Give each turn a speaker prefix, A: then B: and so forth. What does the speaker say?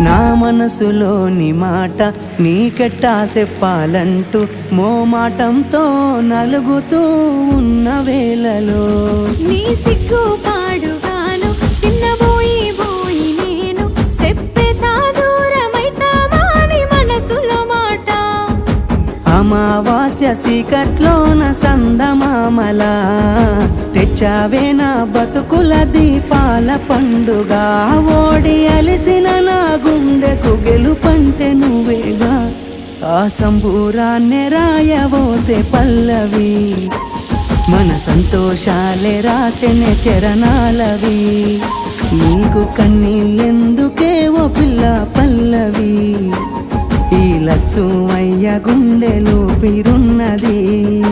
A: నా మనసులోని మాట నీకెట్టా చెప్పాలంటూ మోమాటంతో నలుగుతూ ఉన్న వేళలో.
B: నీ సిగ్గు పాడుగాను చిన్నబోయి బోయి నేను చెప్పేసా దూరమైతావా నీ మనసులో మాట?
A: అమావాస్య సీకట్లోన సందమామల తెచ్చావే నా బతుకుల దీపాల పండుగ ఓడి అలిసిన నా పంటే నువ్వేగా ఆ సంబూరాన్నే రాయబోతే పల్లవి. మన సంతోషాలే రాసెనే చరణాలవి. నీకు కన్నీళ్ళెందుకే ఓ పిల్ల పల్లవి? ఈ లచ్చు అయ్య గుండెలు పిరున్నది.